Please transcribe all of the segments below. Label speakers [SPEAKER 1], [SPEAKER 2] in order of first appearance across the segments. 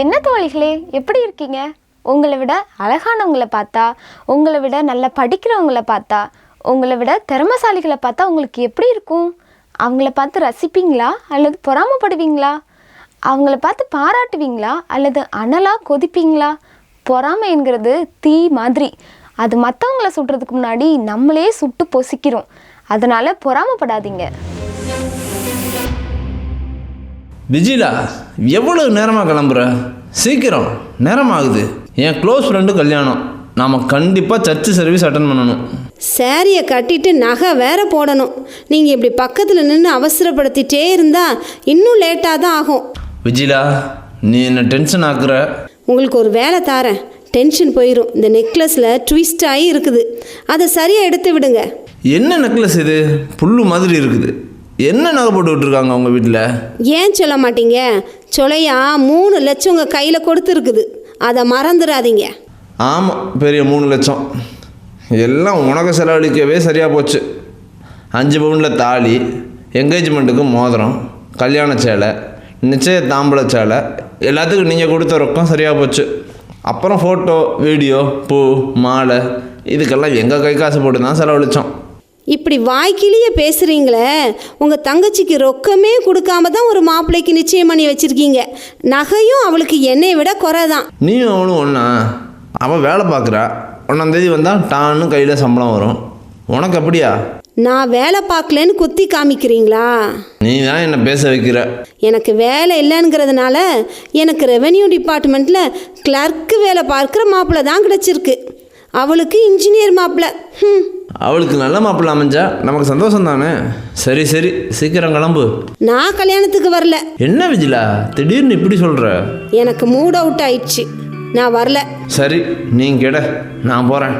[SPEAKER 1] என்ன தோழிகளே எப்படி இருக்கீங்க? உங்களை விட அழகானவங்களை பார்த்தா உங்களை விட நல்லா படிக்கிறவங்கள பார்த்தா உங்களை விட திறமசாலிகளை பார்த்தா உங்களுக்கு எப்படி இருக்கும்? அவங்கள பார்த்து ரசிப்பீங்களா? அல்லது பொறாமைப்படுவீங்களா? அவங்கள பார்த்து பாராட்டுவீங்களா? அல்லது அனலாக கொதிப்பீங்களா? பொறாமை என்கிறது தீ மாதிரி. அது மற்றவங்கள சுடுறதுக்கு முன்னாடி நம்மளே சுட்டு பொசிக்கிறோம். அதனால் பொறாமைப்படாதீங்க.
[SPEAKER 2] விஜிலா எவ்வளவு நேரமாக கிளம்புற? சீக்கிரம். நேரம் ஆகுது என் க்ளோஸ் ஃப்ரெண்டு கல்யாணம். நாம் கண்டிப்பாக சர்ச்சு சர்வீஸ் அட்டன் பண்ணணும்.
[SPEAKER 3] சாரியை கட்டிட்டு நகை வேற போடணும். நீங்கள் இப்படி பக்கத்தில் நின்று அவசரப்படுத்திட்டே இருந்தா இன்னும் லேட்டாக தான் ஆகும்.
[SPEAKER 2] விஜிலா நீ என்ன டென்ஷன் ஆக்குற?
[SPEAKER 3] உங்களுக்கு ஒரு வேலை தாரேன். டென்ஷன் போயிடும் இந்த நெக்லஸில் ட்விஸ்ட் ஆகி இருக்குது. அதை சரியாக எடுத்து விடுங்க.
[SPEAKER 2] என்ன நெக்லஸ் இது? புல்லு மாதிரி இருக்குது. என்ன நகை போட்டு விட்டுருக்காங்க உங்கள் வீட்டில்
[SPEAKER 3] ஏன் சொல்ல மாட்டீங்க? சொலையா மூணு லட்சம் உங்கள் கையில் கொடுத்துருக்குது. அதை மறந்துடாதீங்க.
[SPEAKER 2] ஆமாம் பெரிய மூணு லட்சம். எல்லாம் உனக்கு செலவழிக்கவே சரியாக போச்சு. அஞ்சு பவுனில் தாலி என்கேஜ்மெண்ட்டுக்கு மோதிரம் கல்யாண சேலை நிச்சய தாம்பூல சேலை எல்லாத்துக்கும் நீங்கள் கொடுத்த ரொக்கம் சரியாக போச்சு. அப்புறம் ஃபோட்டோ வீடியோ பூ மாலை இதுக்கெல்லாம் எங்கள் கை காசு போட்டு தான் செலவழித்தோம்
[SPEAKER 3] இப்படி வாய்க்கிலேயே பேசுகிறீங்களே உங்கள் தங்கச்சிக்கு ரொக்கமே கொடுக்காம தான் ஒரு மாப்பிள்ளைக்கு நிச்சயம் பண்ணி வச்சுருக்கீங்க. நகையும் அவளுக்கு என்னை விட குறை தான்
[SPEAKER 2] நீயும் அவனும் ஒன்றா அவள் வேலை பார்க்குறா. ஒன்றாந்தேதி வந்தால் டான்னு கையில் சம்பளம் வரும். உனக்கு அப்படியா?
[SPEAKER 3] நான் வேலை பார்க்கலன்னு குத்தி காமிக்கிறீங்களா?
[SPEAKER 2] நீ தான் என்னை பேச வைக்கிற?
[SPEAKER 3] எனக்கு வேலை இல்லைங்கிறதுனால எனக்கு ரெவென்யூ டிபார்ட்மெண்ட்டில் கிளர்க்கு வேலை பார்க்குற மாப்பிள்ளை தான் கிடச்சிருக்கு. அவளுக்கு இன்ஜினியர் மாப்பிள்ளை. ம்
[SPEAKER 2] அவளுக்கு நல்ல மாப்பிள்ளை அமைஞ்சா நமக்கு சந்தோஷம் தானே சரி சரி சீக்கிரம் கிளம்பு.
[SPEAKER 3] நான் கல்யாணத்துக்கு வரல.
[SPEAKER 2] என்ன விஜிலா? திடீர்னு இப்படி சொல்கிற
[SPEAKER 3] எனக்கு மூட் அவுட் ஆயிடுச்சு. நான் வரல.
[SPEAKER 2] சரி நீ கெட நான் போகிறேன்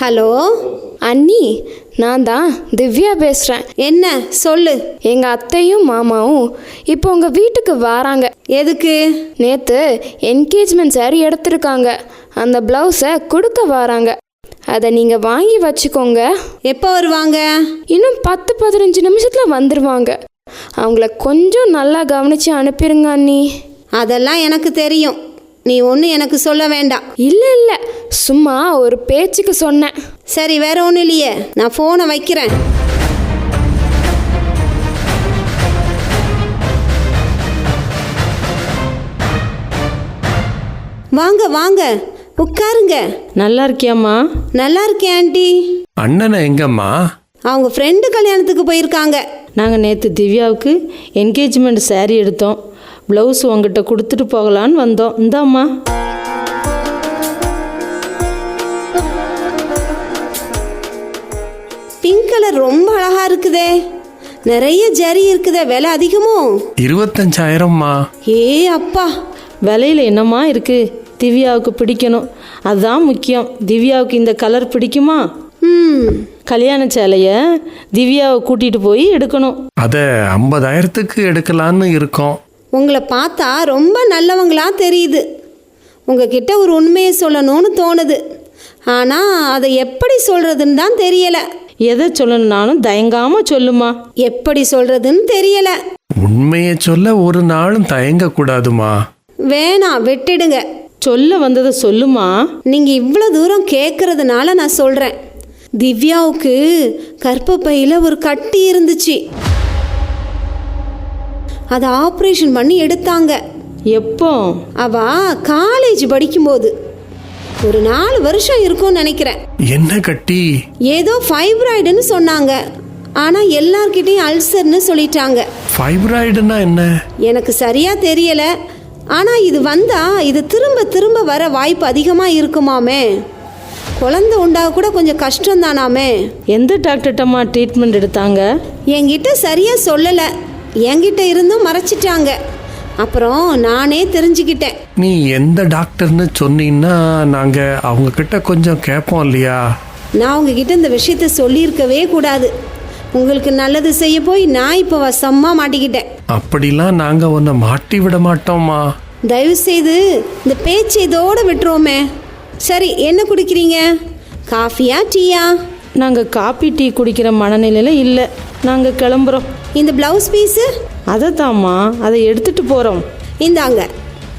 [SPEAKER 3] ஹலோ
[SPEAKER 4] அண்ணி நான் தான் திவ்யா பேசுகிறேன்
[SPEAKER 3] என்ன? சொல்லு.
[SPEAKER 4] எங்கள் அத்தையும் மாமாவும் இப்போ உங்கள் வீட்டுக்கு வராங்க.
[SPEAKER 3] எதுக்கு?
[SPEAKER 4] நேற்று என்கேஜ்மெண்ட் சாரி எடுத்திருக்காங்க. அந்த ப்ளவுஸை கொடுக்க வராங்க. அதை நீங்கள் வாங்கி வச்சுக்கோங்க.
[SPEAKER 3] எப்போ வருவாங்க?
[SPEAKER 4] இன்னும் பத்து பதினஞ்சு நிமிஷத்தில் வந்துடுவாங்க அவங்கள கொஞ்சம் நல்லா கவனித்து அனுப்பிடுங்க அண்ணி.
[SPEAKER 3] அதெல்லாம் எனக்கு தெரியும். நீ ஒன்றும் எனக்கு சொல்ல வேண்டாம்.
[SPEAKER 4] இல்லை இல்லை. சும்மா ஒரு பேச்சுக்கு சொன்னேன்.
[SPEAKER 3] சரி வேற ஒன்றும் இல்லையே. நான் ஃபோனை வைக்கிறேன். வாங்க வாங்க. உட்காருங்க.
[SPEAKER 5] நல்லா இருக்கியாம்மா?
[SPEAKER 3] நல்லா இருக்கேன் ஆண்டி.
[SPEAKER 6] அண்ணனை எங்கம்மா?
[SPEAKER 3] அவங்க ஃப்ரெண்டு கல்யாணத்துக்கு போயிருக்காங்க.
[SPEAKER 5] நாங்கள் நேற்று திவ்யாவுக்கு என்கேஜ்மெண்ட் saree எடுத்தோம். ப்ளவுஸ் உங்ககிட்ட கொடுத்துட்டு போகலான்னு வந்தோம். இந்தாம்மா.
[SPEAKER 3] பிங்க் கலர் ரொம்ப அழகா இருக்குதே. நிறைய ஜரி இருக்குதே. விலை அதிகமோ?
[SPEAKER 6] இருபத்தஞ்சாயிரம்மா.
[SPEAKER 3] ஏ அப்பா.
[SPEAKER 5] விலையில் என்னம்மா இருக்குது திவ்யாவுக்கு பிடிக்கணும். அதுதான் முக்கியம். திவ்யாவுக்கு இந்த கலர் பிடிக்குமா?
[SPEAKER 3] ம்.
[SPEAKER 5] கல்யாண சேலையை திவ்யாவை கூட்டிகிட்டு போய் எடுக்கணும்.
[SPEAKER 6] அதை ஐம்பதாயிரத்துக்கு எடுக்கலான்னு இருக்கோம்.
[SPEAKER 3] உங்களை பார்த்தா ரொம்ப நல்லவங்களா தெரியுது. உங்ககிட்ட ஒரு உண்மையை சொல்லணும்னு தோணுது. ஆனால் அதை எப்படி சொல்கிறதுன்னு தான் தெரியலை.
[SPEAKER 5] எதை சொல்லணும்னாலும் தயங்காமல் சொல்லுமா.
[SPEAKER 3] எப்படி சொல்கிறதுன்னு தெரியலை.
[SPEAKER 6] உண்மையை சொல்ல ஒரு நாளும் தயங்கக்கூடாதுமா.
[SPEAKER 3] வேணாம் விட்டுடுங்க.
[SPEAKER 5] சொல்ல வந்ததை சொல்லுமா.
[SPEAKER 3] நீங்கள் இவ்வளோ தூரம் கேட்குறதுனால நான் சொல்கிறேன் திவ்யாவுக்கு கர்ப்பப்பையில் ஒரு கட்டி இருந்துச்சு. அதை ஆப்ரேஷன் பண்ணி எடுத்தாங்க.
[SPEAKER 5] எப்போ?
[SPEAKER 3] அவ காலேஜ் படிக்கும்போது. ஒரு நாலு வருஷம் இருக்கும்னு நினைக்கிறேன்.
[SPEAKER 6] என்ன கட்டி?
[SPEAKER 3] ஏதோ ஃபைப்ராய்டுன்னு சொன்னாங்க. ஆனால் எல்லார்கிட்டையும் அல்சர்னு சொல்லிட்டாங்க.
[SPEAKER 6] ஃபைப்ராய்டுனா என்ன?
[SPEAKER 3] எனக்கு சரியா தெரியல. ஆனால் இது வந்தா இது திரும்ப திரும்ப வர வாய்ப்பு அதிகமாக இருக்குமாமே. குழந்தை உண்டாக கூட கொஞ்சம் கஷ்டம் தானாமே
[SPEAKER 5] எந்த டாக்டர்கிட்டம்மா ட்ரீட்மெண்ட் எடுத்தாங்க?
[SPEAKER 3] என்கிட்ட சரியா சொல்லலை. என்கிட்ட இருந்தும் மறைச்சிட்டாங்க. அப்புறம் நானே தெரிஞ்சுக்கிட்டேன்.
[SPEAKER 6] நீ எந்த டாக்டர்னு சொன்னீங்கன்னா நாங்கள் அவங்க கிட்ட கொஞ்சம் கேட்போம் இல்லையா?
[SPEAKER 3] நான் உங்ககிட்ட இந்த விஷயத்த சொல்லியிருக்கவே கூடாது. உங்களுக்கு நல்லது செய்ய போய் நான் இப்போ வசமாக மாட்டிக்கிட்டேன்.
[SPEAKER 6] அப்படிலாம் நாங்கள் உன்னை மாட்டி விட மாட்டோம்மா.
[SPEAKER 3] தயவு செய்து இந்த பேச்சு இதோட விட்டுருவோமே. சரி என்ன குடிக்கிறீங்க? காஃபியா டீயா?
[SPEAKER 5] நாங்கள் காப்பி டீ குடிக்கிற மனநிலையில் இல்லை. நாங்கள் கிளம்புறோம்.
[SPEAKER 3] இந்த ப்ளவுஸ் பீஸு
[SPEAKER 5] அதை தாம்மா அதை எடுத்துகிட்டு போகிறோம்
[SPEAKER 3] இந்தாங்க.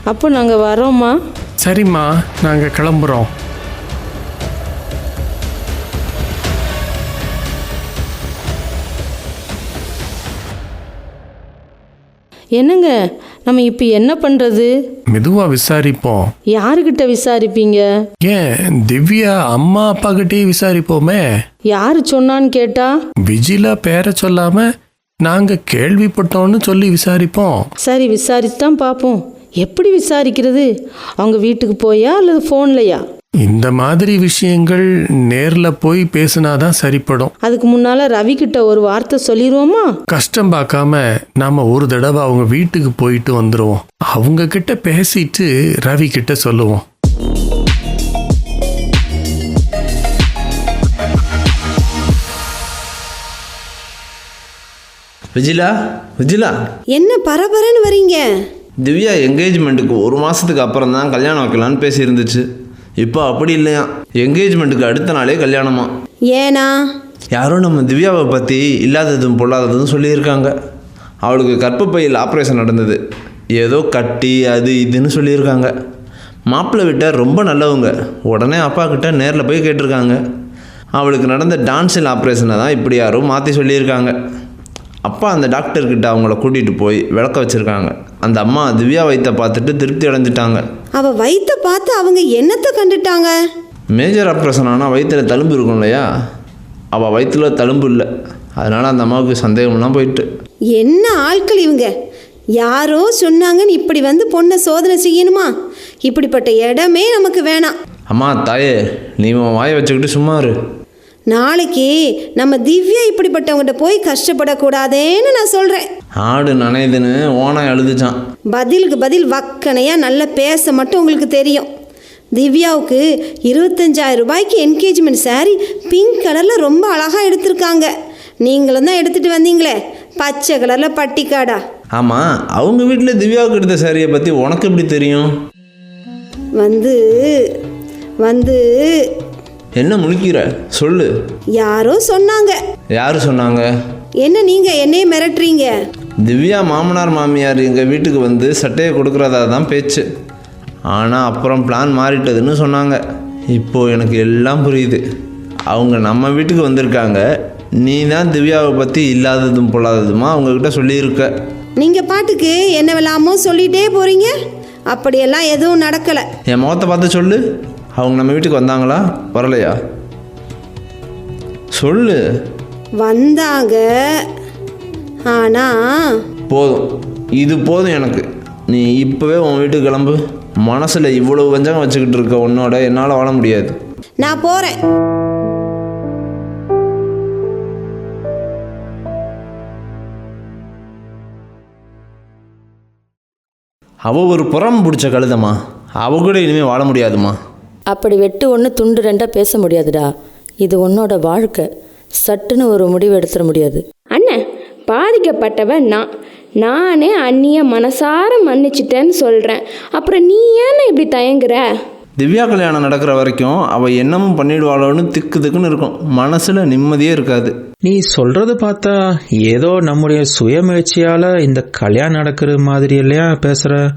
[SPEAKER 5] அப்போ நாங்கள் வரோம்மா.
[SPEAKER 6] சரிம்மா நாங்கள் கிளம்புறோம்.
[SPEAKER 5] என்னங்க? நம்ம இப்போ என்ன பண்ணுறது
[SPEAKER 6] மெதுவாக விசாரிப்போம்.
[SPEAKER 5] யாருக்கிட்ட விசாரிப்பீங்க?
[SPEAKER 6] ஏன் திவ்யா அம்மா அப்பா கிட்டே விசாரிப்போமே.
[SPEAKER 5] யார் சொன்னான்னு கேட்டா?
[SPEAKER 6] விஜிலா பேரை சொல்லாம நாங்க கேள்விப்பட்டோம்னு சொல்லி விசாரிப்போம்.
[SPEAKER 5] சரி விசாரிச்சு தான் பார்ப்போம். எப்படி விசாரிக்கிறது? அவங்க வீட்டுக்கு போயா அல்லது ஃபோன்லையா
[SPEAKER 6] இந்த மாதிரி விஷயங்கள் நேர்ல போய் பேசினாதான் சரிப்படும்.
[SPEAKER 5] அதுக்கு முன்னால் ரவி கிட்ட ஒரு வார்த்தை சொல்லிடுவோமா
[SPEAKER 6] கஷ்டம் பார்க்காம நாம ஒரு தடவை அவங்க வீட்டுக்கு போயிட்டு வந்துருவோம். அவங்க கிட்ட பேசிட்டு ரவி கிட்ட சொல்லுவோம்.
[SPEAKER 2] விஜிலா விஜிலா.
[SPEAKER 3] என்ன பரபரன்னு வரீங்க?
[SPEAKER 2] திவ்யா என்கேஜ்மெண்ட்டுக்கு ஒரு மாதத்துக்கு அப்புறம் தான் கல்யாணம் வைக்கலான்னு பேசியிருந்துச்சு. இப்போ அப்படி இல்லையா? என்கேஜ்மெண்ட்டுக்கு அடுத்த நாளே கல்யாணமா?
[SPEAKER 3] ஏனா?
[SPEAKER 2] யாரோ நம்ம திவ்யாவை பற்றி இல்லாததும் பொல்லாததும் சொல்லியிருக்காங்க. அவளுக்கு கர்ப்பப்பையில் ஆப்ரேஷன் நடந்தது. ஏதோ கட்டி அது இதுன்னு சொல்லியிருக்காங்க. மாப்பிள்ளை விட்ட ரொம்ப நல்லவங்க. உடனே அப்பா கிட்ட நேரில் போய் கேட்டிருக்காங்க. அவளுக்கு நடந்த டான்ஸில் ஆப்ரேஷனை தான் இப்படி யாரோ மாற்றி சொல்லியிருக்காங்க. அப்பா அந்த டாக்டர்கிட்ட அவங்கள கூட்டிகிட்டு போய் விளக்க வச்சுருக்காங்க. அந்த அம்மா திவ்யா வைத்த பார்த்துட்டு திருப்தி அடைஞ்சிட்டாங்க.
[SPEAKER 3] அவ வயித்தை பார்த்து அவங்க என்னத்தை கண்டுட்டாங்க?
[SPEAKER 2] மேஜர் ஆப்ரேஷன் ஆனால் வயிற்றில் தழும்பு இருக்கும் இல்லையா? அவள் வயிற்றுல தழும்பு இல்லை. அதனால் அந்த அம்மாவுக்கு சந்தேகம்லாம் போயிட்டு.
[SPEAKER 3] என்ன ஆட்கள் இவங்க? யாரோ சொன்னாங்கன்னு இப்படி வந்து பொண்ணை சோதனை செய்யணுமா? இப்படிப்பட்ட இடமே நமக்கு வேணாம்.
[SPEAKER 2] அம்மா தாயே நீ உன் வாயை வச்சுக்கிட்டு சும்மா இரு.
[SPEAKER 3] நாளைக்கு நம்ம திவ்யா இப்படிப்பட்டவங்ககிட்ட போய் கஷ்டப்படக்கூடாதேன்னு நான் சொல்கிறேன்
[SPEAKER 2] ஆடு நனையுதுன்னு ஓனாய் அழுதுச்சான்.
[SPEAKER 3] பதிலுக்கு பதில் வக்கனையாக நல்லா பேச மட்டும் உங்களுக்கு தெரியும். திவ்யாவுக்கு இருபத்தஞ்சாயிரம் ரூபாய்க்கு என்கேஜ்மெண்ட் saree பிங்க் கலரில் ரொம்ப அழகாக எடுத்திருக்காங்க. நீங்களும் தான் எடுத்துகிட்டு வந்தீங்களே. பச்சை கலரில் பட்டிக்காடா.
[SPEAKER 2] ஆமாம் அவங்க வீட்டில் திவ்யாவுக்கு எடுத்த சாரியை பற்றி உனக்கு எப்படி தெரியும்?
[SPEAKER 3] வந்து வந்து
[SPEAKER 2] என்ன முழிக்கிற? சொல்லு.
[SPEAKER 3] யாரோ சொன்னாங்க.
[SPEAKER 2] யார் சொன்னாங்க?
[SPEAKER 3] என்ன நீங்கள் என்னையே மிரட்டுறீங்க?
[SPEAKER 2] திவ்யா மாமனார் மாமியார் எங்கள் வீட்டுக்கு வந்து சட்டையை கொடுக்குறதா தான் பேச்சு. ஆனால் அப்புறம் பிளான் மாறிட்டதுன்னு சொன்னாங்க. இப்போது எனக்கு எல்லாம் புரியுது. அவங்க நம்ம வீட்டுக்கு வந்திருக்காங்க. நீ தான் திவ்யாவை பற்றி இல்லாததும் பொல்லாததுமா அவங்கக்கிட்ட சொல்லியிருக்க.
[SPEAKER 3] நீங்கள் பாட்டுக்கு என்னவெல்லாமோ சொல்லிட்டே போகிறீங்க அப்படியெல்லாம் எதுவும் நடக்கலை.
[SPEAKER 2] என் முகத்தை பார்த்து சொல்லு. அவங்க நம்ம வீட்டுக்கு வந்தாங்களா? வரலையா? சொல்லு.
[SPEAKER 3] வந்தாங்க. ஆனால்
[SPEAKER 2] போதும். இது போதும் எனக்கு. நீ இப்போவே உன் வீட்டுக்கு கிளம்பு. மனசில் இவ்வளவு வஞ்சகம் வச்சுக்கிட்டு இருக்க உன்னோட என்னால் வாழ முடியாது.
[SPEAKER 3] நான் போகிறேன்
[SPEAKER 2] அவ ஒரு புறம் பிடிச்ச கழுதம்மா. அவ கூட இனிமேல் வாழ முடியாதும்மா.
[SPEAKER 7] அப்படி வெட்டு ஒன்று துண்டு ரெண்டாக பேச முடியாதுடா. இது உன்னோட வாழ்க்கை. சட்டுன்னு ஒரு முடிவு எடுத்துட முடியாது.
[SPEAKER 4] அண்ணன் பாதிக்கப்பட்டவன் நான். நானே அண்ணிய மனசார மன்னிச்சிட்டேன்னு சொல்கிறேன் அப்புறம் நீ ஏன்னு இப்படி தயங்குற?
[SPEAKER 2] திவ்யா கல்யாணம் நடக்கிற வரைக்கும் அவள் என்னமும் பண்ணிடுவாளோன்னு திக்கு திக்குன்னு இருக்கும். மனசில் நிம்மதியே இருக்காது.
[SPEAKER 8] நீ சொல்றது பார்த்தா ஏதோ நம்முடைய சுயமுயற்சியால இந்த கல்யாணம் நடக்கிற மாதிரி இல்லையா பேசுற?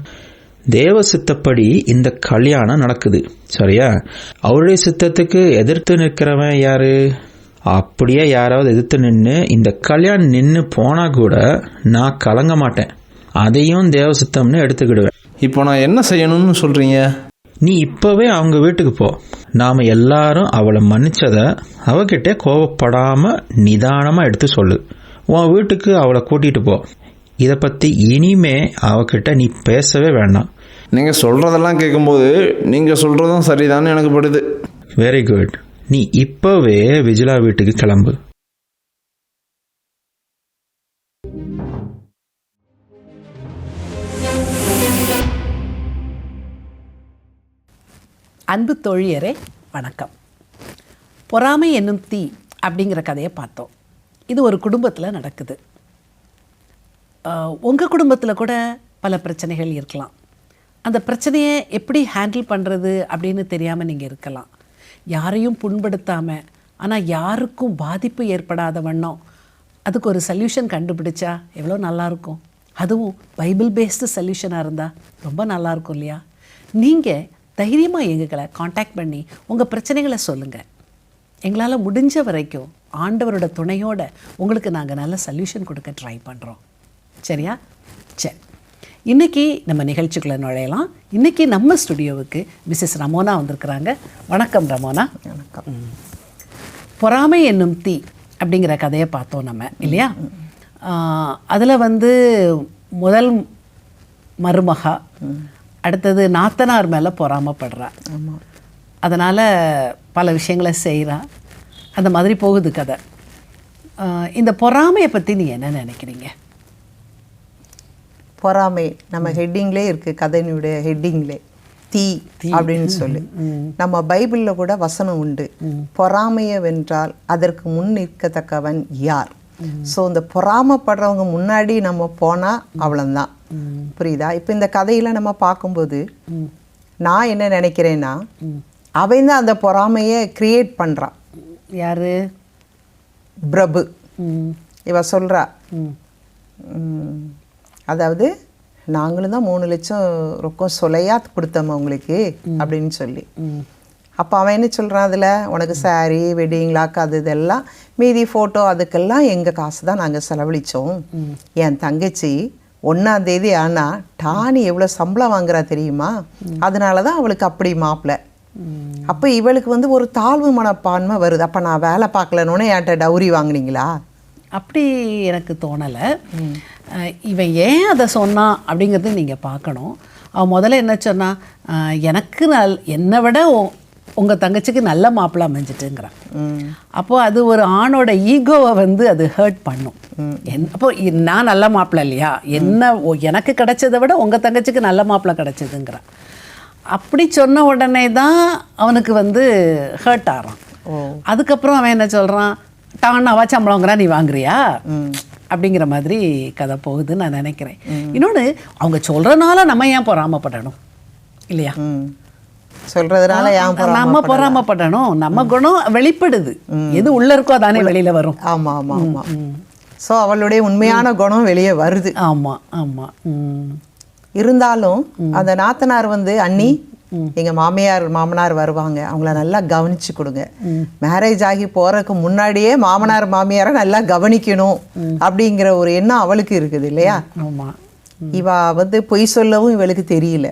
[SPEAKER 8] தேவ சித்தப்படி இந்த கல்யாணம் நடக்குது. சரியா? அவருடைய சித்தத்துக்கு எதிர்த்து நிற்கிறவன் யாரு? அப்படியே யாராவது எதிர்த்து நின்று இந்த கல்யாணம் நின்று போனா கூட நான் கலங்க மாட்டேன். அதையும் தேவ சித்தம்னு எடுத்துக்கிடுவேன்.
[SPEAKER 2] இப்போ நான் என்ன செய்யணும்னு சொல்கிறீங்க
[SPEAKER 8] நீ இப்பவே அவங்க வீட்டுக்கு போ. நாம எல்லாரும் அவளை மன்னிச்சத அவகிட்ட கோவப்படாம நிதானமா எடுத்து சொல்லு. உன் வீட்டுக்கு அவளை கூட்டிட்டு போ. இதை பத்தி இனிமே அவகிட்ட நீ பேசவே வேண்டாம்.
[SPEAKER 2] நீங்கள் சொல்கிறதெல்லாம் கேட்கும்போது நீங்கள் சொல்கிறதும் சரிதான்னு எனக்கு படுது.
[SPEAKER 8] வெரி குட் நீ இப்பவே விஜிலா வீட்டுக்கு கிளம்பு.
[SPEAKER 9] அன்பு தோழியரே வணக்கம். பொறாமை என்னும் தீ அப்படிங்கிற கதையை பார்த்தோம். இது ஒரு குடும்பத்தில் நடக்குது. உங்கள் குடும்பத்தில் கூட பல பிரச்சனைகள் இருக்கலாம். அந்த பிரச்சனையை எப்படி ஹேண்டில் பண்ணுறது அப்படின்னு தெரியாமல் நீங்கள் இருக்கலாம். யாரையும் புண்படுத்தாமல் ஆனால் யாருக்கும் பாதிப்பு ஏற்படாத வண்ணம். அதுக்கு ஒரு சொல்யூஷன் கண்டுபிடிச்சா எவ்வளோ நல்லாயிருக்கும்? அதுவும் பைபிள் பேஸ்டு சொல்யூஷனாக இருந்தால் ரொம்ப நல்லாயிருக்கும் இல்லையா? நீங்கள் தைரியமாக எங்களை காண்டாக்ட் பண்ணி உங்கள் பிரச்சனைகளை சொல்லுங்கள் எங்களால் முடிஞ்ச வரைக்கும் ஆண்டவரோட துணையோட உங்களுக்கு நாங்கள் நல்ல சொல்யூஷன் கொடுக்க ட்ரை பண்ணுறோம் சரியா? சரி. இன்னைக்கு நம்ம நிகழ்ச்சிக்குள்ள நுழையலாம். இன்னைக்கு நம்ம ஸ்டுடியோவுக்கு மிஸ்ஸஸ் ரமோனா வந்திருக்கிறாங்க. வணக்கம் ரமோனா. வணக்கம். பொறாமை என்னும் தீ அப்படிங்கிற கதையை பார்த்தோம் நம்ம இல்லையா? அதில் வந்து முதல் மருமகா அடுத்தது நாத்தனார் மேலே பொறாமப்படுறா. அதனால் பல விஷயங்களை செய்கிறா அந்த மாதிரி போகுது கதை. இந்த பொறாமையை பற்றி நீ என்ன நினைக்கிறீங்க?
[SPEAKER 10] பொறாமை நம்ம ஹெட்டிங்லே இருக்கு கதையினுடைய ஹெட்டிங்லே தீ அப்படின்னு சொல்லி. நம்ம பைபிள்ல கூட வசனம் உண்டு. பொறாமைய வென்றால் அதற்கு முன் நிற்கத்தக்கவன் யார்? ஸோ இந்த பொறாமப்படுறவங்க முன்னாடி நம்ம போனா அவ்வளவுதான். புரியுதா? இப்போ இந்த கதையில நம்ம பார்க்கும்போது நான் என்ன நினைக்கிறேன்னா அவன் தான் அந்த பொறாமையை கிரியேட் பண்றான்.
[SPEAKER 9] யாரு?
[SPEAKER 10] பிரபு. இவ சொல்றா ம், அதாவது நாங்களும் தான் மூணு லட்சம் ரொக்கம் சொலையா கொடுத்தோம் உங்களுக்கு? அப்படின்னு சொல்லி. அப்போ அவன் என்ன சொல்கிறான் அதில்? உனக்கு சாரி வெட்டிங் லாக் அது இதெல்லாம் மீதி ஃபோட்டோ அதுக்கெல்லாம் எங்கள் காசு தான் நாங்கள் செலவழித்தோம் என் தங்கச்சி ஒன்றாம் தேதி ஆனால் டானி எவ்வளோ சம்பளம் வாங்குறா தெரியுமா? அதனால தான் அவளுக்கு அப்படி மாப்பிள்ளை அப்போ இவளுக்கு வந்து ஒரு தாழ்வு மனப்பான்மை வருது. அப்போ நான் வேலை பார்க்கலன்னு என்கிட்ட டவுரி வாங்குனீங்களா?
[SPEAKER 9] அப்படி எனக்கு தோணலை. இவன் ஏன் அதை சொன்னான் அப்படிங்கிறது நீங்கள் பார்க்கணும் அவன் முதல்ல என்ன சொன்னா அஹ் எனக்கு நல் என்னை விட உங்கள் தங்கச்சிக்கு நல்ல மாப்பிள்ளை அமைஞ்சிட்டுங்கிறான். அப்போ அது ஒரு ஆணோட ஈகோவை வந்து அது ஹர்ட் பண்ணும். என் அப்போ நான் நல்ல மாப்பிள்ளை இல்லையா? என்ன எனக்கு கிடைச்சதை விட உங்கள் தங்கச்சிக்கு நல்ல மாப்பிள்ளை கிடைச்சதுங்கிறான். அப்படி சொன்ன உடனே தான் அவனுக்கு வந்து ஹர்ட் ஆகிறான் அதுக்கப்புறம் அவன் என்ன சொல்கிறான் டான் அவா சம்பளங்கிறா நீ வாங்குறியா? அப்படிங்கிற மாதிரி கதை போகுதுன்னு நான் நினைக்கிறேன். இன்னொன்று அவங்க சொல்கிறனால நம்ம ஏன் பொறாமப்படணும்? இல்லையா?
[SPEAKER 10] சொல்றதுனால
[SPEAKER 9] நம்ம பொறாமப்படணும். நம்ம குணம் வெளிப்படுது. எது உள்ள இருக்கோ அதானே வெளியில வரும்.
[SPEAKER 10] ஆமா ஆமா ஆமா. ஸோ அவளுடைய உண்மையான குணம் வெளியே வருது.
[SPEAKER 9] ஆமா ஆமா.
[SPEAKER 10] இருந்தாலும் அந்த நாத்தனார் வந்து அண்ணி எங்க மாமியார் மாமனார் வருவாங்க. அவங்கள நல்லா கவனிச்சு கொடுங்க. மேரேஜ் ஆகி போறதுக்கு முன்னாடியே மாமனார் மாமியாரை நல்லா கவனிக்கணும் அப்படிங்கிற ஒரு எண்ணம் அவளுக்கு இருக்குது இல்லையா? இவ வந்து பொய் சொல்லவும் இவளுக்கு தெரியல.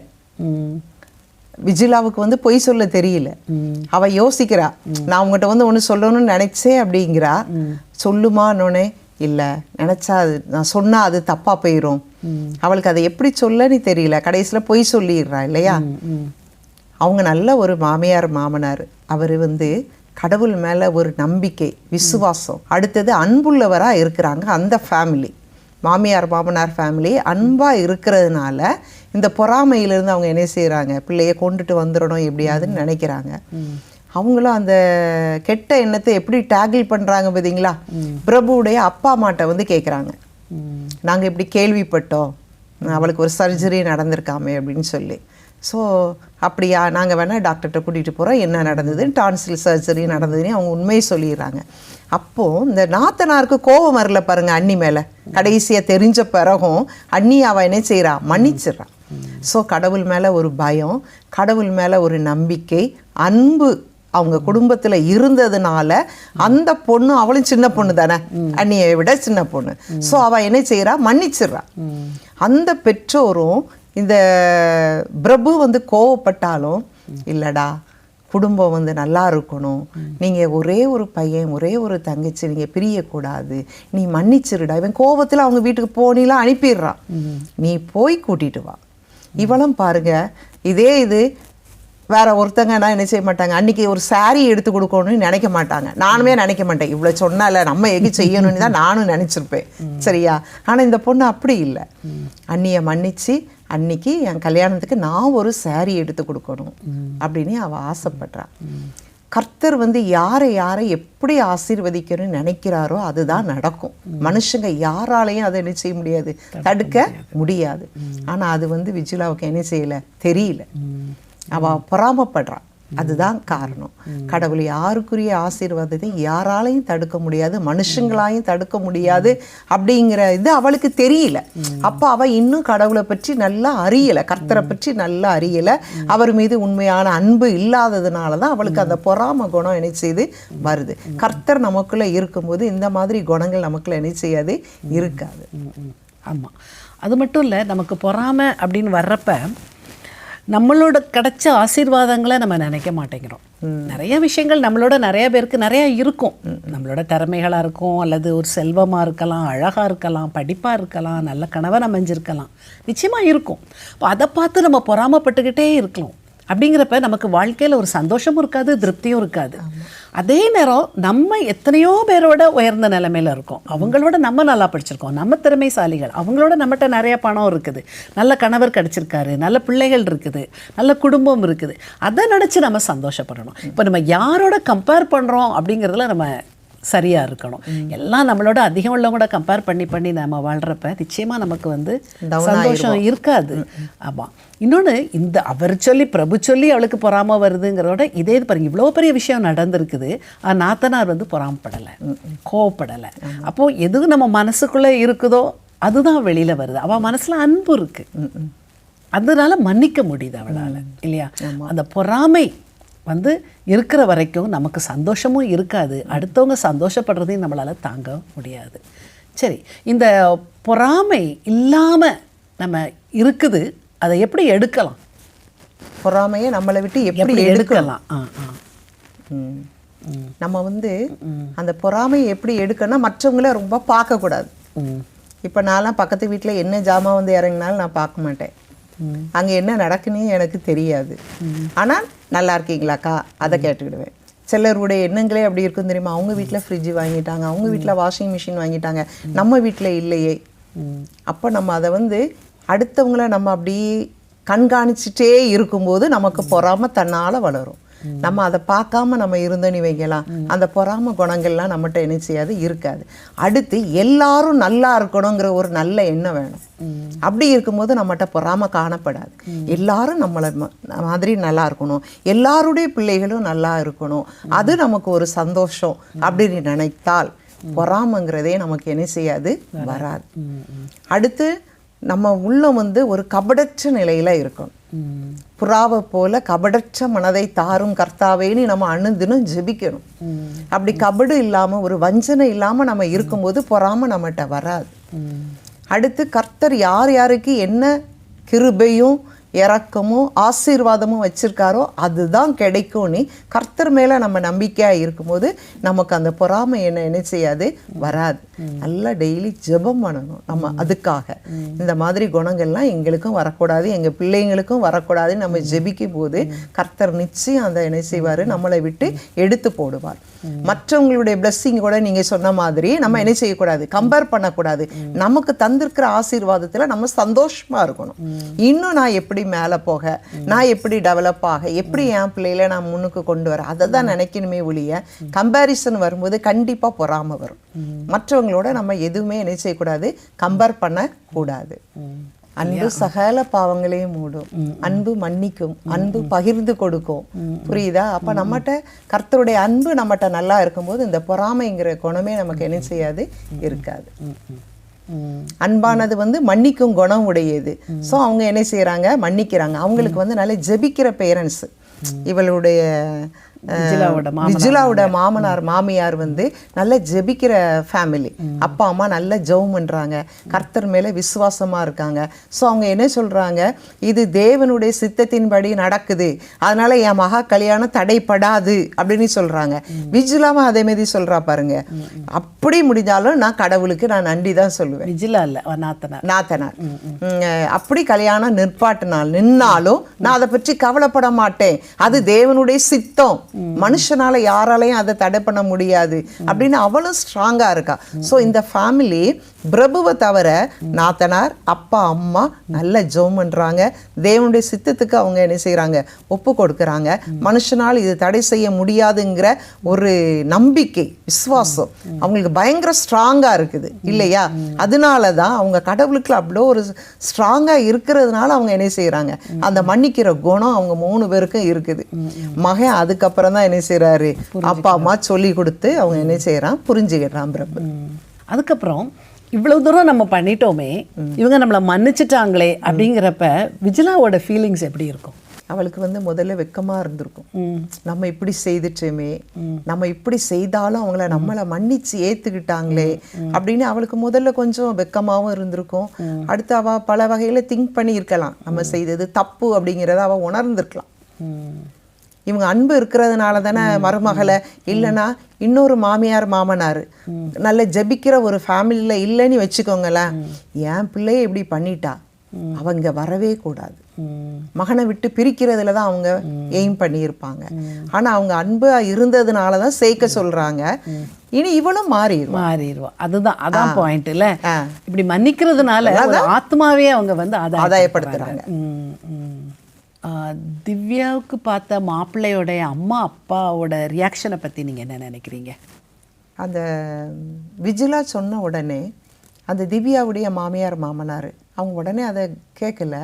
[SPEAKER 10] விஜிலாவுக்கு வந்து பொய் சொல்ல தெரியல. அவ யோசிக்கிறா நான் உங்ககிட்ட வந்து ஒன்று சொல்லணும்னு நினைச்சேன் அப்படிங்கிறா. சொல்லுமான்னொன்னே இல்லை நினைச்சா அது நான் சொன்னா அது தப்பா போயிடும் அவளுக்கு அதை எப்படி சொல்லன்னு தெரியல. கடைசியில பொய் சொல்லிடுறா இல்லையா? அவங்க நல்ல ஒரு மாமியார் மாமனார். அவர் வந்து கடவுள் மேல ஒரு நம்பிக்கை விசுவாசம். அடுத்தது அன்புள்ளவரா இருக்கிறாங்க அந்த ஃபேமிலி மாமியார் மாமனார் ஃபேமிலி அன்பா இருக்கிறதுனால இந்த பொறாமையிலிருந்து அவங்க என்ன செய்றாங்க? பிள்ளைய கொண்டுட்டு வந்துடணும் எப்படியாதுன்னு நினைக்கிறாங்க. அவங்களும் அந்த கெட்ட எண்ணத்தை எப்படி டேக்கிள் பண்றாங்க பார்த்தீங்களா பிரபுவுடைய அப்பா அம்மாட்ட வந்து கேட்குறாங்க நாங்க இப்படி கேள்விப்பட்டோம். அவளுக்கு ஒரு சர்ஜரி நடந்திருக்காமே அப்படின்னு சொல்லி. ஸோ அப்படியா நாங்கள் வேணால் டாக்டர்கிட்ட கூட்டிகிட்டு போகிறோம் என்ன நடந்தது? டான்சில் சர்ஜரி நடந்ததுன்னு அவங்க உண்மையை சொல்லிடுறாங்க. அப்போது இந்த நாத்தனாருக்கு கோபம் வரல பாருங்க அண்ணி மேலே. கடைசியாக தெரிஞ்ச பிறகும் அண்ணி அவள் என்ன செய்கிறா மன்னிச்சிட்றான் ஸோ கடவுள் மேலே ஒரு பயம் கடவுள் மேலே ஒரு நம்பிக்கை அன்பு அவங்க குடும்பத்தில் இருந்ததுனால அந்த பொண்ணு அவளும் சின்ன பொண்ணு தானே? அண்ணியை விட சின்ன பொண்ணு. ஸோ அவள் என்ன செய்கிறா மன்னிச்சிடுறா. அந்த பெற்றோரும் இந்த பிரபு வந்து கோவப்பட்டாலும் இல்லடா குடும்பம் வந்து நல்லா இருக்கணும். நீங்கள் ஒரே ஒரு பையன் ஒரே ஒரு தங்கச்சி நீங்கள் பிரியக்கூடாது. நீ மன்னிச்சிருடா. இவன் கோவத்தில் அவங்க வீட்டுக்கு போனிலாம் அனுப்பிடுறான் நீ போய் கூட்டிட்டு வா. இவளும் பாருங்க இதே இது வேற ஒருத்தங்கன்னா என்ன செய்ய மாட்டாங்க. அன்னைக்கு ஒரு சாரீ எடுத்து கொடுக்கணும்னு நினைக்க மாட்டாங்க. நானுமே நினைக்க மாட்டேன். இவ்வளோ சொன்னால நம்ம எது செய்யணும்னு தான் நானும் நினச்சிருப்பேன். சரியா? ஆனால் இந்த பொண்ணு அப்படி இல்லை. அண்ணியை மன்னிச்சு அன்னைக்கு என் கல்யாணத்துக்கு நான் ஒரு saree எடுத்து கொடுக்கணும் அப்படின்னு அவள் ஆசைப்படுறா. கர்த்தர் வந்து யாரை யாரை எப்படி ஆசீர்வதிக்கணும்னு நினைக்கிறாரோ அதுதான் நடக்கும். மனுஷங்க யாராலையும் அதை என்ன செய்ய முடியாது. தடுக்க முடியாது. ஆனா அது வந்து விஜிலாவுக்கு என்ன செய்யல? தெரியல. அவ பொறாமப்படுறா. அதுதான் காரணம். கடவுள் யாருக்குரிய ஆசீர்வாதத்தை யாராலையும் தடுக்க முடியாது மனுஷங்களாலையும் தடுக்க முடியாது அப்படிங்கிற இது அவளுக்கு தெரியல. அப்போ அவ இன்னும் கடவுளை பற்றி நல்லா அறியல கர்த்தரை பற்றி நல்லா அறியல. அவர் மீது உண்மையான அன்பு இல்லாததுனால தான் அவளுக்கு அந்த பொறாம குணம் என்ன செய்து வருது. கர்த்தர் நமக்குள்ள இருக்கும்போது இந்த மாதிரி குணங்கள் நமக்குள்ள என்ன செய்யாது இருக்காது.
[SPEAKER 9] ஆமாம் அது மட்டும் இல்லை நமக்கு பொறாமை அப்படின்னு வர்றப்ப நம்மளோட கிடைச்ச ஆசீர்வாதங்களை நம்ம நினைக்க மாட்டேங்கிறோம். நிறைய விஷயங்கள் நம்மளோட நிறைய பேருக்கு நிறைய இருக்கும். நம்மளோட திறமைகளாக இருக்கும் அல்லது ஒரு செல்வமாக இருக்கலாம் அழகாக இருக்கலாம் படிப்பாக இருக்கலாம் நல்ல கணவன் அமைஞ்சிருக்கலாம். நிச்சயமாக இருக்கும். அப்போ அதை பார்த்து நம்ம பொறாமப்பட்டுக்கிட்டே இருக்கலாம். அப்படிங்கிறப்ப நமக்கு வாழ்க்கையில் ஒரு சந்தோஷமும் இருக்காது திருப்தியும் இருக்காது. அதே நேரம் நம்ம எத்தனையோ பேரோட உயர்ந்த நிலைமையில் இருக்கோம். அவங்களோட நம்ம நல்லா படிச்சிருக்கோம். நம்ம திறமைசாலிகள். அவங்களோட நம்மகிட்ட நிறைய பணம் இருக்குது. நல்ல கணவர் கிடச்சிருக்காரு. நல்ல பிள்ளைகள் இருக்குது. நல்ல குடும்பம் இருக்குது. அதை நினச்சி நம்ம சந்தோஷப்படணும். இப்போ நம்ம யாரோட கம்பேர் பண்ணுறோம் அப்படிங்கிறதுல நம்ம சரியாக இருக்கணும். எல்லாம் நம்மளோட அதிகம் உள்ளவங்களோட கம்பேர் பண்ணி பண்ணி நம்ம வாழ்கிறப்ப நிச்சயமாக நமக்கு வந்து சந்தோஷம் இருக்காது. ஆமாம் இன்னொன்று இந்த அவர் சொல்லி பிரபு சொல்லி அவளுக்கு பொறாம வருதுங்கிறதோட இதே இது பாருங்க இவ்வளோ பெரிய விஷயம் நடந்திருக்குது. ஆனா நாத்தனார் வந்து பொறாமப்படலை. கோவப்படலை. அப்போது எது நம்ம மனசுக்குள்ளே இருக்குதோ அதுதான் வெளியில் வருது. அவள் மனசில் அன்பு இருக்கு. அதனால மன்னிக்க முடியுது அவளால். இல்லையா? அந்த பொறாமை வந்து இருக்கிற வரைக்கும் நமக்கு சந்தோஷமும் இருக்காது. அடுத்தவங்க சந்தோஷப்படுறதையும் நம்மளால் தாங்க முடியாது. சரி இந்த பொறாமை இல்லாமல் நம்ம இருக்குது அதை எப்படி எடுக்கலாம்?
[SPEAKER 10] பொறாமையை நம்மளை விட்டு எப்படி எடுக்கலாம்
[SPEAKER 9] எடுக்கலாம்? ஆ ஆ.
[SPEAKER 10] ம். நம்ம வந்து அந்த பொறாமையை எப்படி எடுக்கணும்னா மற்றவங்கள ரொம்ப பார்க்கக்கூடாது. இப்போ நான்லாம் பக்கத்து வீட்டில் என்ன ஜாமான் வந்து இறங்கினாலும் நான் பார்க்க மாட்டேன். அங்கே என்ன நடக்குன்னு எனக்கு தெரியாது. ஆனால் நல்லா இருக்கீங்களாக்கா? அதை கேட்டுக்கிடுவேன். சிலருடைய எண்ணங்களே அப்படி இருக்கும் தெரியுமா? அவங்க வீட்டில் ஃப்ரிட்ஜ் வாங்கிட்டாங்க அவங்க வீட்டில் வாஷிங் மிஷின் வாங்கிட்டாங்க. நம்ம வீட்டில் இல்லையே. அப்போ நம்ம அதை வந்து அடுத்தவங்கள நம்ம அப்படி கண்காணிச்சுட்டே இருக்கும்போது நமக்கு பொறாமல் தன்னால் வளரும். நம்ம அதை பார்க்காம நம்ம இருந்தோன்னு வைக்கலாம் அந்த பொறாம குணங்கள்லாம் நம்மகிட்ட என்ன செய்யாது? இருக்காது. அடுத்து எல்லாரும் நல்லா இருக்கணுங்கிற ஒரு நல்ல எண்ணம் வேணும். அப்படி இருக்கும்போது நம்மகிட்ட பொறாம காணப்படாது. எல்லாரும் நம்மளை மாதிரி நல்லா இருக்கணும். எல்லாருடைய பிள்ளைகளும் நல்லா இருக்கணும். அது நமக்கு ஒரு சந்தோஷம் அப்படின்னு நினைத்தால் பொறாமைங்கிறதே நமக்கு என்ன செய்யாது? வராது. அடுத்து நம்ம உள்ளம் வந்து ஒரு கபடற்ற நிலையில இருக்கணும். புறாவை போல கபடற்ற மனதை தாரும் கர்த்தாவேன்னு நம்ம அணுதினம் ஜெபிக்கணும். அப்படி கபடு இல்லாமல் ஒரு வஞ்சனை இல்லாமல் நம்ம இருக்கும்போது பொறாமல் நம்மகிட்ட வராது. அடுத்து கர்த்தர் யார் யாருக்கு என்ன கிருபையும் இறக்கமும் ஆசீர்வாதமும் வச்சிருக்காரோ அதுதான் கிடைக்கும்னு கர்த்தர் மேல நம்ம நம்பிக்கையா இருக்கும்போது நமக்கு அந்த பொறாமை என்ன என்ன செய்யாது? வராது. நல்லா டெய்லி ஜெபம் பண்ணணும் நம்ம அதுக்காக. இந்த மாதிரி குணங்கள்லாம் எங்களுக்கும் வரக்கூடாது எங்க பிள்ளைங்களுக்கும் வரக்கூடாதுன்னு நம்ம ஜெபிக்கும் போது கர்த்தர் நிச்சயம் அந்த என்ன செய்வாரு? நம்மளை விட்டு எடுத்து போடுவார். மற்றவங்களுடைய பிளஸ்ஸிங் கூட நீங்க சொன்ன மாதிரி நம்ம என்ன செய்யக்கூடாது? கம்பேர் பண்ணக்கூடாது. நமக்கு தந்திருக்கிற ஆசீர்வாதத்துல நம்ம சந்தோஷமா இருக்கணும். இன்னும் நான் எப்படி மேலே போக? நான் எப்படி டெவலப் ஆக? எப்படி என் பிள்ளையில நான் முன்னுக்கு கொண்டு வர? அதை தான் நினைக்கணுமே ஒழிய கம்பேரிசன் வரும்போது கண்டிப்பாக பொறாமல் வரும். மற்றவங்களோட நம்ம எதுவுமே என்ன செய்யக்கூடாது? கம்பேர் பண்ணக்கூடாது. அன்பு சகல பாவங்களையும் மூடும். அன்பு மன்னிக்கும். அன்பு பகிர்ந்து கொடுக்கும். புரியுதா? அப்ப நம்மகிட்ட கர்த்தருடைய அன்பு நம்மகிட்ட நல்லா இருக்கும்போது இந்த பொறாமைங்கிற குணமே நமக்கு என்ன செய்யாது? இருக்காது. அன்பானது வந்து மன்னிக்கும் குணம் உடையது. ஸோ அவங்க என்ன செய்றாங்க? மன்னிக்கிறாங்க. அவங்களுக்கு வந்து நல்ல ஜெபிக்கிற பேரண்ட்ஸ் இவளுடைய
[SPEAKER 9] விஜிலாவோட மாமனார்
[SPEAKER 10] மாமியார். வந்து நல்ல ஜெபிக்கிற ஃபேமிலி அப்பா அம்மா நல்ல ஜெபம் பண்றாங்க கர்த்தர் மேல விசுவாசமா இருக்காங்க. ஸோ அவங்க என்ன சொல்றாங்க? இது தேவனுடைய சித்தத்தின்படி நடக்குது. அதனால என் மகா கல்யாணம் தடைப்படாது அப்படின்னு சொல்றாங்க. விஜிலாவும் அதே மாதிரி சொல்றா பாருங்க. அப்படி முடிஞ்சாலும் நான் கடவுளுக்கு நான் நன்றி தான் சொல்லுவேன்.
[SPEAKER 9] விஜிலா இல்லை நாத்தனார்.
[SPEAKER 10] நாத்தனார். அப்படி கல்யாணம் நிற்பாட்டினால் நின்னாலும் நான் அதை பற்றி கவலைப்பட மாட்டேன். அது தேவனுடைய சித்தம். மனுஷனால யாராலையும் அதை தடை பண்ண முடியாது அப்படின்னு அவளும் ஸ்ட்ராங்கா இருக்கா. ஸோ இந்த ஃபேமிலி பிரபுவை தவிர நாத்தனார் அப்பா அம்மா நல்ல ஜோம் பண்றாங்க. தேவனுடைய சித்தத்துக்கு அவங்க என்ன செய்கிறாங்க ஒப்பு கொடுக்கறாங்க. மனுஷனால் இது தடை செய்ய முடியாதுங்கிற ஒரு நம்பிக்கை விசுவாசம் அவங்களுக்கு பயங்கர ஸ்ட்ராங்கா இருக்குது. இல்லையா? அதனால தான் அவங்க கடவுளுக்கு அப்படியோ ஒரு ஸ்ட்ராங்கா இருக்கிறதுனால அவங்க என்ன செய்கிறாங்க அந்த மன்னிக்கிற குணம் அவங்க மூணு பேருக்கும் இருக்குது. மகன் அதுக்கப்புறம் தான் என்ன செய்றாரு? அப்பா அம்மா சொல்லி கொடுத்து அவங்க என்ன செய்றான்? புரிஞ்சுக்கிறான் பிரபு.
[SPEAKER 9] அதுக்கப்புறம் இவ்வளவு தூரம் நம்ம பண்ணிட்டோமே இவங்க நம்மளை மன்னிச்சிட்டாங்களே அப்படிங்கிறப்ப விஜிலாவோட ஃபீலிங்ஸ் எப்படி இருக்கும்?
[SPEAKER 10] அவளுக்கு வந்து முதல்ல வெக்கமா இருந்திருக்கும். நம்ம இப்படி செய்துட்டோமே நம்ம இப்படி செய்தாலும் அவங்கள நம்மளை மன்னிச்சு ஏத்துக்கிட்டாங்களே அப்படின்னு அவளுக்கு முதல்ல கொஞ்சம் வெக்கமாவும் இருந்திருக்கும். அடுத்து அவ பல வகையில திங்க் பண்ணி இருக்கலாம் நம்ம செய்தது தப்பு அப்படிங்கிறத அவ உணர்ந்திருக்கலாம். இவங்க அன்பு இருக்கிறதுனால தானே மருமகளை இல்லைன்னா இன்னொரு மாமியார் மாமனார் நல்ல ஜெபிக்கிற ஒரு ஃபேமிலியில் இல்லைன்னு வச்சுக்கோங்களேன். என் பிள்ளைய இப்படி பண்ணிட்டா அவங்க வரவே கூடாது. மகனை விட்டு பிரிக்கிறதுல தான் அவங்க எய்ம் பண்ணியிருப்பாங்க. ஆனா அவங்க அன்பா இருந்ததுனால தான் சேர்க்க சொல்றாங்க. இனி இவளும் மாறிடுவா.
[SPEAKER 9] மாறிடுவா. அதுதான் அதான் பாயிண்ட் இல்ல. இப்படி மன்னிக்கிறதுனால ஆத்மாவே அவங்க வந்து ஆதாயப்படுத்துறாங்க.
[SPEAKER 10] ஆதாயப்படுத்துறாங்க.
[SPEAKER 9] திவ்யாவுக்கு பார்த்த மாப்பிள்ளையோடைய அம்மா அப்பாவோட ரியாக்ஷனை பற்றி நீங்கள் என்ன நினைக்கிறீங்க?
[SPEAKER 10] அந்த விஜிலா சொன்ன உடனே அந்த திவ்யாவுடைய மாமியார் மாமனார் அவங்க உடனே அதை கேட்கல.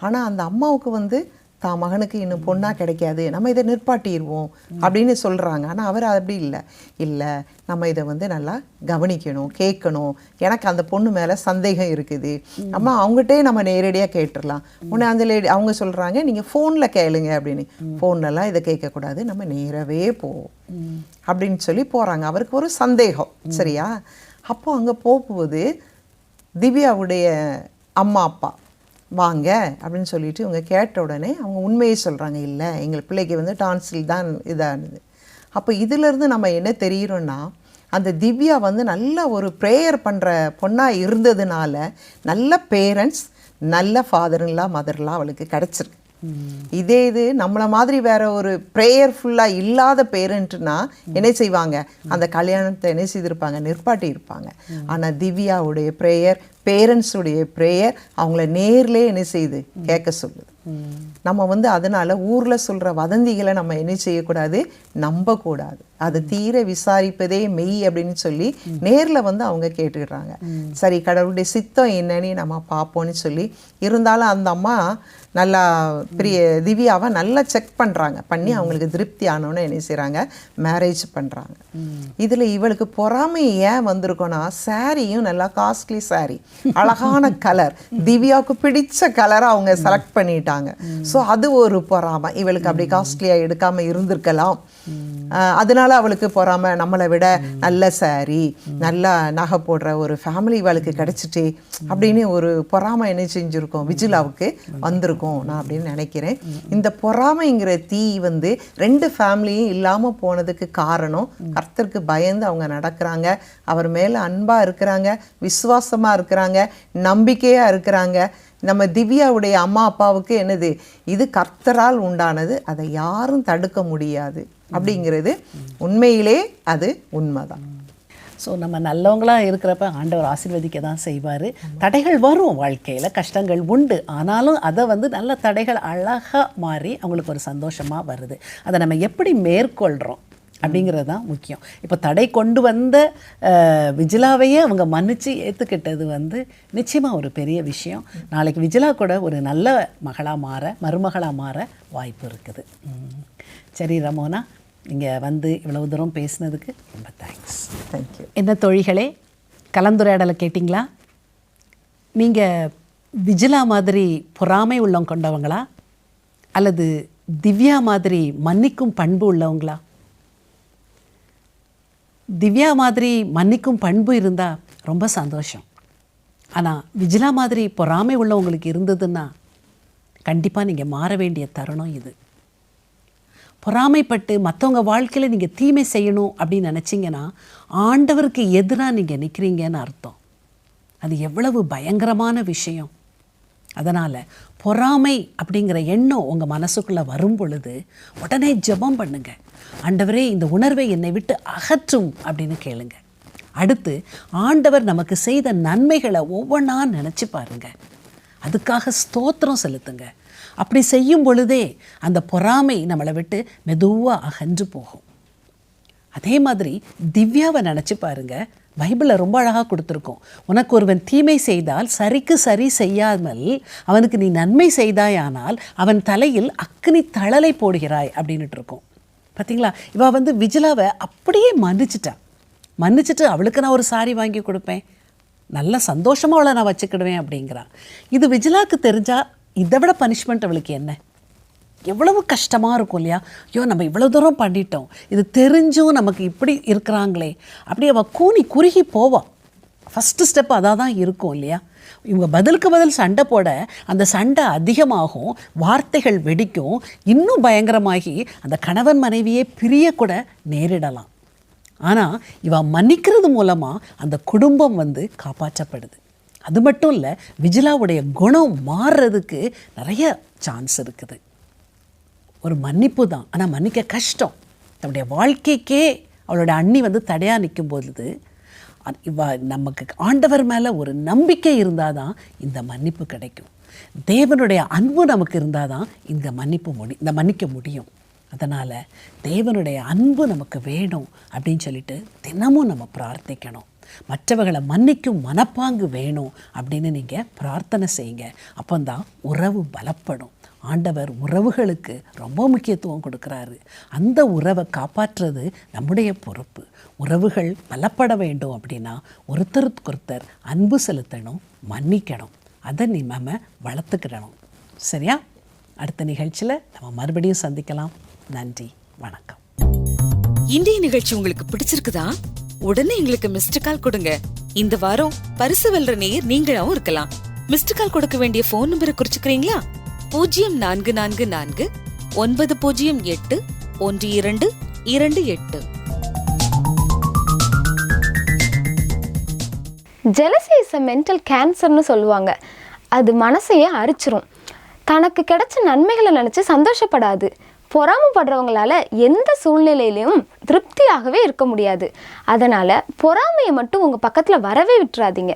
[SPEAKER 10] ஆனால் அந்த அம்மாவுக்கு வந்து தான் மகனுக்கு இன்னும் பொண்ணாக கிடைக்காது. நம்ம இதை நிற்பாட்டிடுவோம் அப்படின்னு சொல்கிறாங்க ஆனால் அவர் அப்படி இல்லை. இல்லை நம்ம இதை வந்து நல்லா கவனிக்கணும் கேட்கணும். எனக்கு அந்த பொண்ணு மேலே சந்தேகம் இருக்குது. அம்மா அவங்ககிட்டே நம்ம நேரடியாக கேட்டுடலாம் உடனே அந்த லேடி அவங்க சொல்கிறாங்க நீங்கள் ஃபோனில் கேளுங்க அப்படின்னு. ஃபோன்லலாம் இதை கேட்கக்கூடாது. நம்ம நேரவே போவோம் அப்படின்னு சொல்லி போகிறாங்க அவருக்கு ஒரு சந்தேகம். சரியா? அப்போ அங்கே போகும்போது திவ்யாவுடைய அம்மா அப்பா வாங்க அப்படின்னு சொல்லிட்டு இவங்க கேட்ட உடனே அவங்க உண்மையை சொல்கிறாங்க இல்லை எங்கள் பிள்ளைக்கு வந்து டான்சில் தான் இதானது. அப்போ இதிலேருந்து நம்ம என்ன தெரிகிறோன்னா அந்த திவ்யா வந்து நல்ல ஒரு ப்ரேயர் பண்ணுற பொண்ணாக இருந்ததுனால நல்ல பேரண்ட்ஸ் நல்ல ஃபாதர்லாம் மதர்லாம் அவளுக்கு கிடச்சிருக்கு. இதே இது நம்மளை மாதிரி வேற ஒரு ப்ரேயர்ஃபுல்லாக இல்லாத பேரண்ட்னா என்ன செய்வாங்க? அந்த கல்யாணத்தை என்ன செய்திருப்பாங்க? நிற்பாட்டி இருப்பாங்க ஆனால் திவ்யாவுடைய ப்ரேயர் பேரண்ட்ஸுடைய ப்ரேயர் அவங்கள நேர்லே என்ன செய்யுது? கேட்க சொல்லுது. நம்ம வந்து அதனால ஊர்ல சொல்ற வதந்திகளை நம்ம என்ன செய்யக்கூடாது? நம்பக்கூடாது. அது தீர விசாரிப்பதே மெய் அப்படின்னு சொல்லி நேர்ல வந்து அவங்க கேட்டுக்கிறாங்க. சரி கடவுளுடைய சித்தம் என்னன்னு நம்ம பார்ப்போம்னு சொல்லி இருந்தாலும் அந்த அம்மா நல்லா பெரிய திவ்யாவை நல்லா செக் பண்றாங்க. பண்ணி அவங்களுக்கு திருப்தி ஆனோன்னு என்ன செய்றாங்க? மேரேஜ் பண்றாங்க. இதுல இவளுக்கு பொறாமை ஏன் வந்திருக்கோன்னா சாரியும் நல்லா காஸ்ட்லி சாரி அழகான கலர் திவ்யாவுக்கு பிடிச்ச கலரை அவங்க செலக்ட் பண்ணிட்டாங்க. ஸோ அது ஒரு பொறாமை. இவளுக்கு அப்படி காஸ்ட்லியாக எடுக்காம இருந்திருக்கலாம். ஆஹ் அதனால் அவளுக்கு பொறாமல் நம்மளை விட நல்ல சாரி நல்லா நகை போடுற ஒரு ஃபேமிலி இவளுக்கு கிடைச்சிட்டே அப்படின்னு ஒரு பொறாமை என்ன செஞ்சுருக்கோம்? விஜிலாவுக்கு வந்திருக்கும் நான் அப்படின்னு நினைக்கிறேன். இந்த பொறாமைங்கிற தீ வந்து ரெண்டு ஃபேமிலியும் இல்லாமல் போனதுக்கு காரணம் கர்த்தருக்கு பயந்து அவங்க நடக்கிறாங்க. அவர் மேலே அன்பாக இருக்கிறாங்க விசுவாசமாக இருக்கிறாங்க நம்பிக்கையாக இருக்கிறாங்க. நம்ம திவ்யாவுடைய அம்மா அப்பாவுக்கு என்னது? இது கர்த்தரால் உண்டானது அதை யாரும் தடுக்க முடியாது. அப்படிங்கிறது உண்மையிலே அது உண்மைதான்.
[SPEAKER 9] ஸோ நம்ம நல்லவங்களாக இருக்கிறப்ப ஆண்டவர் ஆசிர்வதிக்க தான் செய்வார். தடைகள் வரும் வாழ்க்கையில் கஷ்டங்கள் உண்டு. ஆனாலும் அதை வந்து நல்ல தடைகள் அழகாக மாறி அவங்களுக்கு ஒரு சந்தோஷமாக வருது. அதை நம்ம எப்படி மேற்கொள்கிறோம் அப்படிங்கிறது தான் முக்கியம். இப்போ தடை கொண்டு வந்த விஜிலாவையே அவங்க மன்னித்து ஏற்றுக்கிட்டது வந்து நிச்சயமாக ஒரு பெரிய விஷயம். நாளைக்கு விஜிலா கூட ஒரு நல்ல மகளாக மாற மருமகளாக மாற வாய்ப்பு இருக்குது. சரி ரமோனா நீங்கள் வந்து இவ்வளவு தூரம் பேசுனதுக்கு ரொம்ப தேங்க்ஸ்
[SPEAKER 10] தேங்க்யூ
[SPEAKER 9] என்ன தோழிகளே கலந்துரையாடலை கேட்டிங்களா? நீங்கள் விஜிலா மாதிரி பொறாமை உள்ளம் கொண்டவங்களா? அல்லது திவ்யா மாதிரி மன்னிக்கும் பண்பு உள்ளவங்களா? திவ்யா மாதிரி மன்னிக்கும் பண்பு இருந்தால் ரொம்ப சந்தோஷம். ஆனால் விஜிலா மாதிரி பொறாமை உள்ளவங்களுக்கு இருந்ததுன்னா கண்டிப்பாக நீங்கள் மாற வேண்டிய தருணம் இது. பொறாமைப்பட்டு மற்றவங்க வாழ்க்கையில் நீங்கள் தீமை செய்யணும் அப்படின்னு நினச்சிங்கன்னா ஆண்டவருக்கு எதிராக நீங்கள் நிற்கிறீங்கன்னு அர்த்தம். அது எவ்வளவு பயங்கரமான விஷயம். அதனால் பொறாமை அப்படிங்கிற எண்ணம் உங்கள் மனசுக்குள்ளே வரும் பொழுது உடனே ஜெபம் பண்ணுங்க. ஆண்டவரே இந்த உணர்வை என்னை விட்டு அகற்றும் அப்படின்னு கேளுங்க. அடுத்து ஆண்டவர் நமக்கு செய்த நன்மைகளை ஒவ்வொன்றா நினச்சி பாருங்கள் அதுக்காக ஸ்தோத்திரம் செலுத்துங்க. அப்படி செய்யும் பொழுதே அந்த பொறாமை நம்மளை விட்டு மெதுவாக அகன்று போகும். அதே மாதிரி திவ்யாவை நினச்சி பாருங்க. பைபிளில் ரொம்ப அழகாக கொடுத்துருக்கோம். உனக்கு ஒருவன் தீமை செய்தால் சரிக்கு சரி செய்யாமல் அவனுக்கு நீ நன்மை செய்தாயானால் அவன் தலையில் அக்னி தழலை போடுகிறாய் அப்படின்ட்டு இருக்கோம். பார்த்தீங்களா இவள் வந்து விஜிலாவை அப்படியே மன்னிச்சிட்டா. மன்னிச்சிட்டு அவளுக்கு நான் ஒரு சாரி வாங்கி கொடுப்பேன். நல்ல சந்தோஷமாக அவளை நான் வச்சுக்கிடுவேன் அப்படிங்கிறா இது விஜிலாவுக்கு தெரிஞ்சால் இதை விட பனிஷ்மெண்ட் அவளுக்கு என்ன? எவ்வளவு கஷ்டமாக இருக்கும் இல்லையா? ஐயோ நம்ம இவ்வளோ தூரம் பண்ணிட்டோம். இது தெரிஞ்சும் நமக்கு இப்படி இருக்கிறாங்களே. அப்படி அவள் கூனி குறுகி போவாள் ஃபஸ்ட்டு ஸ்டெப் அதாக தான் இருக்கும் இல்லையா? இவங்க பதிலுக்கு பதில் சண்டை போட அந்த சண்டை அதிகமாகும் வார்த்தைகள் வெடிக்கும் இன்னும் பயங்கரமாகி அந்த கணவன் மனைவியே பிரியக்கூட நேரிடலாம். ஆனால் இவன் மன்னிக்கிறது மூலமாக அந்த குடும்பம் வந்து காப்பாற்றப்படுது. அது மட்டும் இல்லை விஜிலாவுடைய குணம் மாறுறதுக்கு நிறைய சான்ஸ் இருக்குது. ஒரு மன்னிப்பு தான். ஆனால் மன்னிக்க கஷ்டம். தன்னுடைய வாழ்க்கைக்கே அவளோட அண்ணி வந்து தடையாக நிற்கும் பொழுது இவ நமக்கு ஆண்டவர் மேலே ஒரு நம்பிக்கை இருந்தால் தான் இந்த மன்னிப்பு கிடைக்கும். தேவனுடைய அன்பு நமக்கு இருந்தால் தான் இந்த மன்னிப்பு முடி இந்த மன்னிக்க முடியும். அதனால் தேவனுடைய அன்பு நமக்கு வேணும் அப்படின்னு சொல்லிட்டு தினமும் நம்ம பிரார்த்திக்கணும். மற்றவர்களை மன்னிக்கும் மனப்பாங்கு வேணும் அப்படின்னு நீங்கள் பிரார்த்தனை செய்யுங்க. அப்போந்தான் உறவு பலப்படும். ஆண்டவர் உறவுகளுக்கு ரொம்ப முக்கியத்துவம் கொடுக்குறாரு. அந்த உறவை காப்பாற்றுறது நம்முடைய பொறுப்பு. உறவுகள் பலப்பட வேண்டும் அப்படின்னா ஒருத்தருக்கொருத்தர் அன்பு செலுத்தணும் மன்னிக்கணும். அதை நீ நம்ம வளர்த்துக்கிடணும். சரியா? அடுத்த நிகழ்ச்சியில் நம்ம மறுபடியும் சந்திக்கலாம். நன்றி வணக்கம்.
[SPEAKER 11] இன்றைய நிகழ்ச்சி உங்களுக்கு பிடிச்சிருக்குதா? உடனே எங்களுக்கு மிஸ்டு கால் கொடுங்க. இந்த வாரம் பரிசு வெல்ற நேயர் நீங்களாவும் இருக்கலாம். மிஸ்டு கால் கொடுக்க வேண்டிய போன் நம்பரை குறிச்சுக்கிறீங்களா? பூஜ்ஜியம் நான்கு நான்கு நான்கு ஒன்பது பூஜ்ஜியம் எட்டு ஒன்று இரண்டு இரண்டு எட்டு.
[SPEAKER 1] ஜெலசி இஸ் அ மென்டல் கேன்சர்னு சொல்லுவாங்க. அது மனசையே அரிச்சிரும். தனக்கு கிடைச்ச நன்மைகளை நினச்சி சந்தோஷப்படாது. பொறாமப்படுறவங்களால எந்த சூழ்நிலையிலையும் திருப்தியாகவே இருக்க முடியாது. அதனால் பொறாமையை மட்டும் உங்கள் பக்கத்தில் வரவே விட்டுறாதீங்க.